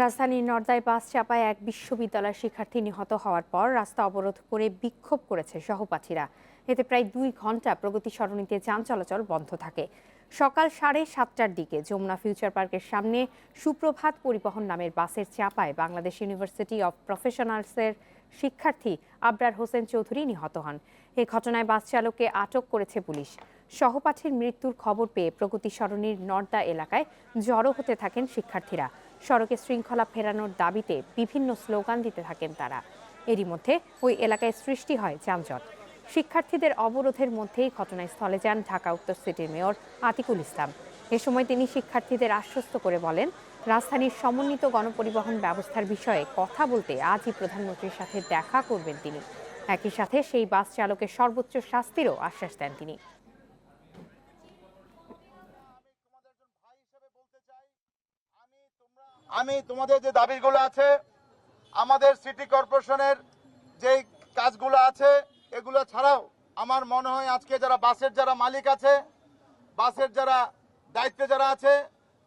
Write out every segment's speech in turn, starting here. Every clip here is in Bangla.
রাজধানীর নর্দায় বাস চাপায় এক বিশ্ববিদ্যালয়ের শিক্ষার্থী নিহত হওয়ার পর রাস্তা অবরোধ করে বিক্ষোভ করেছে সহপাঠীরা। এতে প্রায় দুই ঘণ্টা প্রগতি সরণিতে যান চলাচল বন্ধ থাকে। সকাল সাড়ে সাতটার দিকে যমুনা ফিউচার পার্কের সামনে সুপ্রভাত পরিবহন নামের বাসের চাপায় বাংলাদেশ ইউনিভার্সিটি অব প্রফেশনালসের শিক্ষার্থী আবরার হোসেন চৌধুরী নিহত হন। এ ঘটনায় বাস চালককে আটক করেছে পুলিশ। সহপাঠীর মৃত্যুর খবর পেয়ে প্রগতি সরণির নর্দা এলাকায় জড়ো হতে থাকেন শিক্ষার্থীরা। সড়কে শৃঙ্খলা ফেরানোর দাবিতে বিভিন্ন স্লোগান দিতে থাকেন তারা। এরই মধ্যে ওই এলাকায় সৃষ্টি হয় যানজট। শিক্ষার্থীদের অবরোধের মধ্যেই ঘটনাস্থলে যান ঢাকা উত্তর সিটির মেয়র আতিকুল ইসলাম। এ সময় তিনি শিক্ষার্থীদের আশ্বস্ত করে বলেন, রাজধানীর সমন্বিত গণপরিবহন ব্যবস্থার বিষয়ে কথা বলতে আজই প্রধানমন্ত্রীর সাথে দেখা করবেন তিনি। একই সাথে সেই বাস চালকের সর্বোচ্চ শাস্তিরও আশ্বাস দেন তিনি। আমি তোমাদের যে দাবিগুলো আছে, আমাদের সিটি কর্পোরেশনের যেই কাজগুলো আছে, এগুলো ছাড়াও আমার মনে হয় আজকে যারা বাসের যারা মালিক আছে, বাসের যারা দায়িত্বে যারা আছে,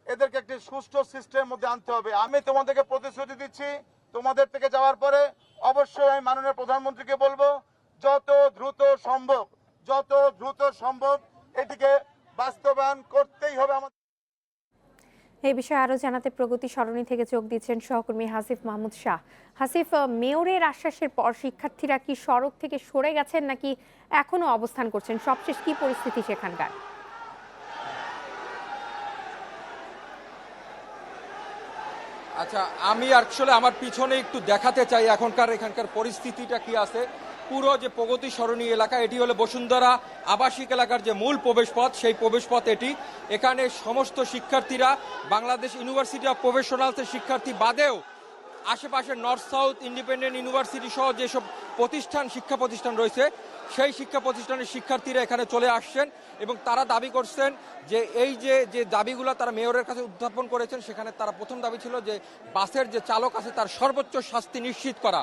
এদেরকে একটি সুষ্ঠু সিস্টেমের মধ্যে আনতে হবে। আমি তোমাদেরকে প্রতিশ্রুতি দিচ্ছি, তোমাদের থেকে যাওয়ার পরে অবশ্যই আমি মাননীয় প্রধানমন্ত্রীকে বলব, যত দ্রুত সম্ভব, যত দ্রুত সম্ভব এটিকে বাস্তবায়ন করতেই হবে আমাদের। এই বিষয়ে আরও জানাতে প্রগতি সরণি থেকে যোগ দিচ্ছেন সহকর্মী হাসিফ মাহমুদ শাহ। হাসিফ মেয়রের আশ্বাসের পর শিক্ষার্থীরা কি সড়ক থেকে সরে গেছেন নাকি এখনও অবস্থান করছেন? সবশেষ কি পরিস্থিতি সেখানকার? আচ্ছা আমি আসলে আমার পিছনে একটু দেখাতে চাই এখনকার, এখানকার পরিস্থিতিটা কি আছে। পুরো যে প্রগতি সরণী এলাকা, এটি হলো বসুন্ধরা আবাসিক এলাকার যে মূল প্রবেশপথ, সেই প্রবেশপথ এটি। এখানে সমস্ত শিক্ষার্থীরা, বাংলাদেশ ইউনিভার্সিটি অফ প্রফেশনালসের শিক্ষার্থী বাদেও আশেপাশে নর্থ সাউথ ইন্ডিপেন্ডেন্ট ইউনিভার্সিটি সহ যেসব প্রতিষ্ঠান, শিক্ষা প্রতিষ্ঠান রয়েছে, সেই শিক্ষা প্রতিষ্ঠানের শিক্ষার্থীরা এখানে চলে আসছেন এবং তারা দাবি করছেন যে এই যে যে দাবিগুলো তারা মেয়রের কাছে উত্থাপন করেছেন, সেখানে তারা প্রথম দাবি ছিল যে বাসের যে চালক আছে তার সর্বোচ্চ শাস্তি নিশ্চিত করা।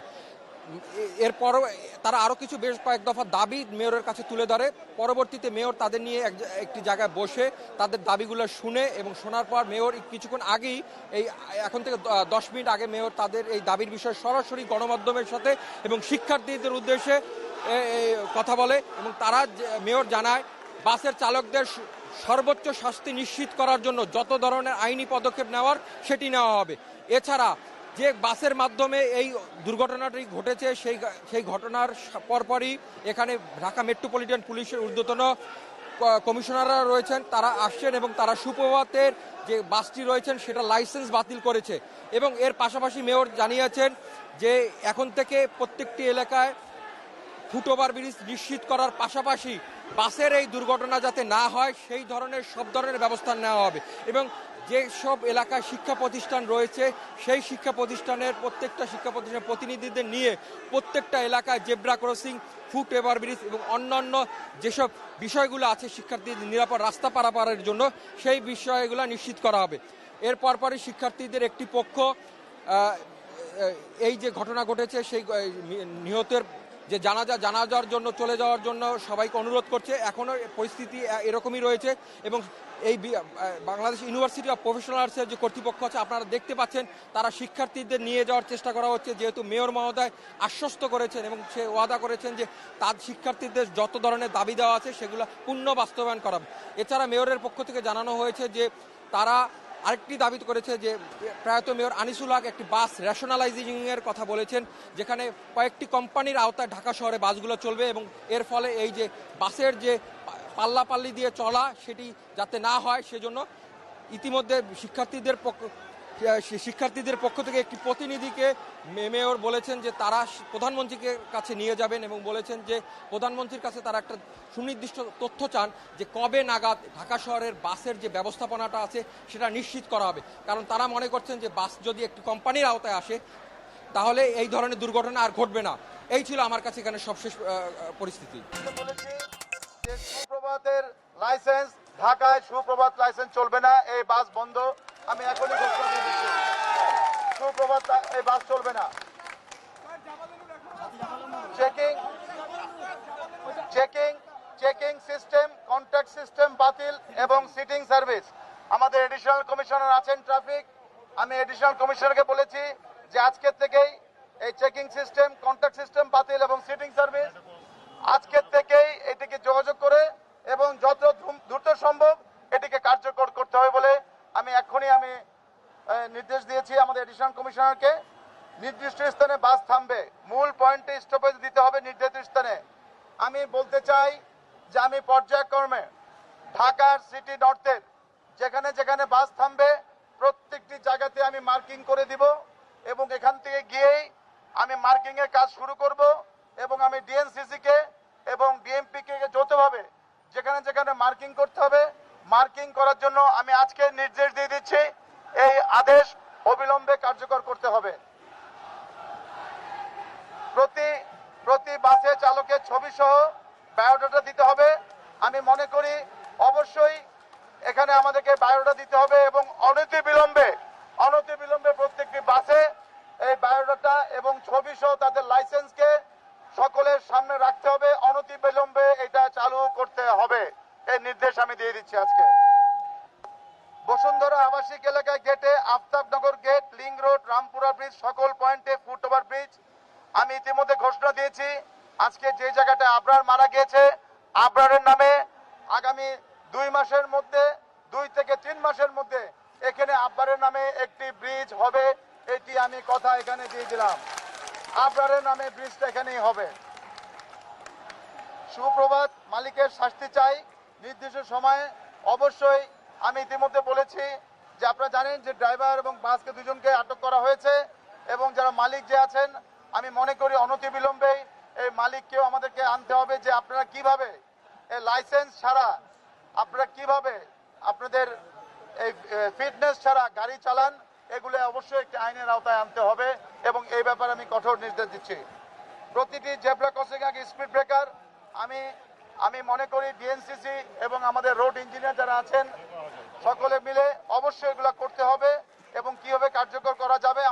এ- এরপরও তারা আরও কিছু বেশ কয়েক দফা দাবি মেয়রের কাছে তুলে ধরে। পরবর্তীতে মেয়র তাদের নিয়ে এক একটি জায়গায় বসে তাদের দাবিগুলো শুনে এবং শোনার পর মেয়র কিছুক্ষণ আগেই এই এখন থেকে দশ মিনিট আগে মেয়র তাদের এই দাবির বিষয়ে সরাসরি গণমাধ্যমের সাথে এবং শিক্ষার্থীদের উদ্দেশ্যে কথা বলে এবং তারা মেয়র জানায়, বাসের চালকদের সর্বোচ্চ শাস্তি নিশ্চিত করার জন্য যত ধরনের আইনি পদক্ষেপ নেওয়ার সেটি নেওয়া হবে। এছাড়া যে বাসের মাধ্যমে এই দুর্ঘটনাটি ঘটেছে, সেই সেই ঘটনার পরপরই এখানে ঢাকা মেট্রোপলিটন পুলিশের ঊর্ধ্বতন কমিশনাররা রয়েছেন, তারা আসছেন এবং তারা সুপ্রভাতের যে বাসটি রয়েছেন সেটা লাইসেন্স বাতিল করেছে এবং এর পাশাপাশি মেয়র জানিয়েছেন যে এখন থেকে প্রত্যেকটি এলাকায় ফুটওভার ব্রিজ নিশ্চিত করার পাশাপাশি বাসের এই দুর্ঘটনা যাতে না হয়, সেই ধরনের সব ধরনের ব্যবস্থা নেওয়া হবে এবং যে সব এলাকায় শিক্ষা প্রতিষ্ঠান রয়েছে, সেই শিক্ষা প্রতিষ্ঠানের প্রত্যেকটা শিক্ষা প্রতিষ্ঠানের প্রতিনিধিদের নিয়ে প্রত্যেকটা এলাকায় zebra crossing, foot over bridge এবং অন্যান্য যেসব বিষয়গুলো আছে শিক্ষার্থীদের নিরাপদ রাস্তা পারাপারের জন্য, সেই বিষয়গুলো নিশ্চিত করা হবে। এর পরপরই শিক্ষার্থীদের একটি পক্ষ এই যে ঘটনা ঘটেছে, সেই নিহতের যে জানাজা, জানাজার জন্য, চলে যাওয়ার জন্য সবাইকে অনুরোধ করছে। এখনও পরিস্থিতি এরকমই রয়েছে এবং এই বাংলাদেশ ইউনিভার্সিটি অফ প্রফেশনাল আর্টসের যে কর্তৃপক্ষ আছে, আপনারা দেখতে পাচ্ছেন, তারা শিক্ষার্থীদের নিয়ে যাওয়ার চেষ্টা করা হচ্ছে। যেহেতু মেয়র মহোদয় আশ্বস্ত করেছেন এবং সে ওয়াদা করেছেন যে, তার শিক্ষার্থীদের যত ধরনের দাবি দেওয়া আছে, সেগুলো পূর্ণ বাস্তবায়ন করা এছাড়া মেয়রের পক্ষ থেকে জানানো হয়েছে যে, তারা আরেকটি দাবি করেছে যে প্রয়াত মেয়র আনিসুল হক একটি বাস রেশনালাইজিং এর কথা বলেছেন, যেখানে কয়েকটি কোম্পানির আওতায় ঢাকা শহরে বাসগুলো চলবে এবং এর ফলে এই যে বাসের যে পাল্লাপাল্লি দিয়ে চলা সেটি যাতে না হয়, সেজন্য ইতিমধ্যে শিক্ষার্থীদের শিক্ষার্থীদের পক্ষ থেকে একটি প্রতিনিধিকে মেয়র বলেছেন যে তারা প্রধানমন্ত্রীকে কাছে নিয়ে যাবেন এবং বলেছেন যে প্রধানমন্ত্রীর কাছে তারা একটা সুনির্দিষ্ট তথ্য চান যে কবে নাগাদ ঢাকা শহরের বাসের যে ব্যবস্থাপনাটা আছে সেটা নিশ্চিত করা হবে। কারণ তারা মনে করছেন যে বাস যদি একটি কোম্পানির আওতায় আসে, তাহলে এই ধরনের দুর্ঘটনা আর ঘটবে না। এই ছিল আমার কাছে এখানে সবশেষ পরিস্থিতি। সুপ্রভাতের লাইসেন্স ঢাকায় সুপ্রভাত লাইসেন্স চলবে না, এই বাস বন্ধ। আমি এখনই ঘোষণা দিয়ে দিচ্ছি। সুপ্রভাত, এই বাস চলবে না। Checking checking checking system contact system বাতিল এবং সিটিং সার্ভিস আমাদের এডিশনাল কমিশনার আছেন ট্রাফিক আমি এডিশনাল কমিশনারকে বলেছি যে আজকের থেকেই এই চেকিং সিস্টেম কন্ট্যাক্ট সিস্টেম বাতিল এবং সিটিং সার্ভিস আজকের থেকেই এটিকে যোগাযোগ করে এবং যত দ্রুত সম্ভব এটিকে কার্যকর করতে হবে বলে আমি এক্ষুনি আমি নির্দেশ দিয়েছি আমাদের এডিশনাল কমিশনারকে। নির্দিষ্ট স্থানে বাস থামবে। মূল পয়েন্টে স্টপেজ দিতে হবে নির্ধারিত স্থানে। আমি বলতে চাই যে আমি পর্যায়ক্রমে ঢাকার সিটি নর্থের যেখানে যেখানে বাস থামবে, প্রত্যেকটি জায়গাতে আমি মার্কিং করে দিব এবং এখান থেকে গিয়েই আমি মার্কিংয়ের কাজ শুরু করব এবং আমি ডিএনসিসিকে এবং ডিএমপি কে যৌথভাবে যেখানে যেখানে মার্কিং করতে হবে মার্কিং করার জন্য আমি আজকে নির্দেশ দিয়ে দিচ্ছি, এই আদেশ অবিলম্বে কার্যকর করতে হবে। প্রতি প্রতি বাসে চালকের ছবি সহ বায়োডাটা দিতে হবে। আমি মনে করি অবশ্যই এখানে আমাদেরকে বায়োডাটা দিতে হবে এবং অনতি বিলম্বে অনতি বিলম্বে প্রত্যেকটি বাসে এই বায়োডাটা এবং ছবি সহ তাদের লাইসেন্সকে সকলের সামনে রাখতে হবে। অনতি বিলম্বে এটা চালু করতে হবে। এই নির্দেশ আমি দিয়ে দিচ্ছি আজকে। বসুন্ধরা আবাসিক এলাকায় গেটে Aftabnagar gate, link road, Rampura bridge, সকল পয়েন্টে ফুট ওভার ব্রিজ। আমি ইতিমধ্যে ঘোষণা দিয়েছি, আজকে যে জায়গাটা আবরার মারা গিয়েছে, আবরারের নামে আগামী দুই মাসের মধ্যে, দুই থেকে তিন মাসের মধ্যে এখানে আবরারের নামে একটি ব্রিজ হবে, এটি আমি কথা এখানে দিয়ে দিলাম। আবরারের নামে ব্রিজটা এখানেই হবে। সুপ্রভাত, মালিকের শাস্তি চাই। নির্দিষ্ট সময়ে অবশ্যই আমি ইতিমধ্যে বলেছি যে আপনারা জানেন যে ড্রাইভার এবং বাসকে দুজনকে আটক করা হয়েছে এবং যারা মালিক যে আছেন, আমি মনে করি অনতি বিলম্বে এই মালিককেও আমাদেরকে আনতে হবে যে আপনারা কীভাবে এই লাইসেন্স ছাড়া, আপনারা কীভাবে আপনাদের এই ফিটনেস ছাড়া গাড়ি চালান, এগুলো অবশ্যই একটি আইনের আওতায় আনতে হবে এবং এই ব্যাপারে আমি কঠোর নির্দেশ দিচ্ছি। প্রতিটি জেব্রা ক্রসিং আগে স্পিড ব্রেকার, আমি আমি মনে করি ডিএনসিসি এবং আমাদের রোড ইঞ্জিনিয়ার যারা আছেন, সকলে মিলে অবশ্যই এগুলো করতে হবে এবং কীভাবে কার্যকর করা যাবে